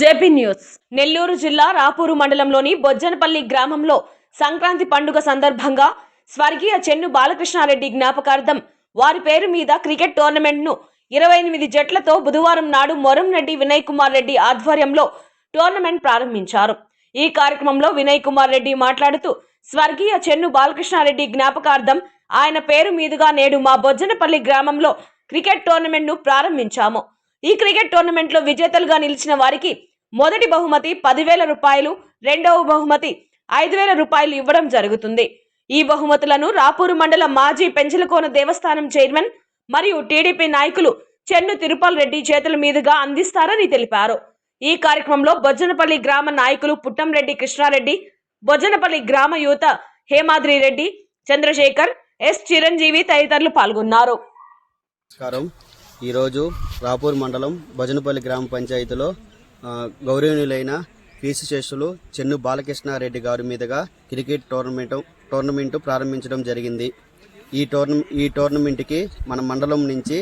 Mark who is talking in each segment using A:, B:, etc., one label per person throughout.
A: JP news. Nellore జిల్లా రాపూరు మండలంలోని బొజ్జనపల్లి గ్రామంలో సంక్రాంతి పండుగ సందర్భంగా స్వర్గీయ చెన్ను బాలకృష్ణారెడ్డి జ్ఞాపకార్థం వారి పేరు మీద క్రికెట్ టోర్నమెంట్ను ఇరవై ఎనిమిది జట్లతో బుధవారం నాడు మొరంరెడ్డి వినయ్ కుమార్ రెడ్డి ఆధ్వర్యంలో టోర్నమెంట్ ప్రారంభించారు. ఈ కార్యక్రమంలో వినయ్ కుమార్ రెడ్డి మాట్లాడుతూ స్వర్గీయ చెన్ను బాలకృష్ణారెడ్డి జ్ఞాపకార్థం ఆయన పేరు మీదుగా నేడు మా బొజ్జనపల్లి గ్రామంలో క్రికెట్ టోర్నమెంట్ను ప్రారంభించాము. ఈ క్రికెట్ టోర్నమెంట్లో విజేతలుగా నిలిచిన వారికి మొదటి బహుమతి పదివేల రూపాయలు రెండవ బహుమతి ఐదు వేల రూపాయలు ఇవ్వడం జరుగుతుంది. ఈ బహుమతులను రాపూరు మండల మాజీ పెంచలకోన దేవస్థానం చైర్మన్ మరియు టీడీపీ నాయకులు చెన్ను తిరుపల్ రెడ్డి చేతుల మీదుగా అందిస్తారని తెలిపారు. ఈ కార్యక్రమంలో బొజ్జనపల్లి గ్రామ నాయకులు పుట్టంరెడ్డి కృష్ణారెడ్డి బొజ్జనపల్లి గ్రామ యువత హేమాద్రి రెడ్డి చంద్రశేఖర్ ఎస్ చిరంజీవి తదితరులు పాల్గొన్నారు.
B: ఈరోజు రాపూర్ మండలం భజనపల్లి గ్రామ పంచాయతీలో గౌరవనీయులైన పీసీ శేషులు చెన్ను బాలకృష్ణారెడ్డి గారి మీదుగా క్రికెట్ టోర్నమెంట్ టోర్నమెంట్ ప్రారంభించడం జరిగింది. ఈ టోర్న ఈ టోర్నమెంట్కి మన మండలం నుంచి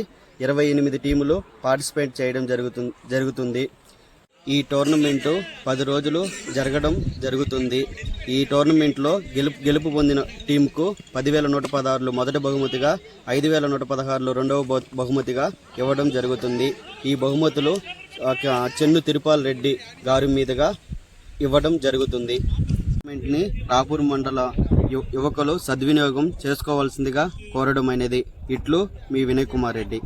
B: ఇరవై ఎనిమిది టీములు పార్టిసిపేట్ చేయడం జరుగుతుంది జరుగుతుంది. ఈ టోర్నమెంటు పది రోజులు జరగడం జరుగుతుంది. ఈ టోర్నమెంట్లో గెలుపు గెలుపు పొందిన టీంకు పదివేల నూట పదహారులు మొదటి బహుమతిగా ఐదు వేల నూట పదహారులు రెండవ బహుమతిగా ఇవ్వడం జరుగుతుంది. ఈ బహుమతులు చెన్ను తిరుపాల్ రెడ్డి గారి మీదుగా ఇవ్వడం జరుగుతుంది. టోర్నమెంట్ని రాపూర్ మండల యువకులు సద్వినియోగం చేసుకోవాల్సిందిగా కోరడం అనేది ఇట్లు మీ వినయ్ కుమార్ రెడ్డి.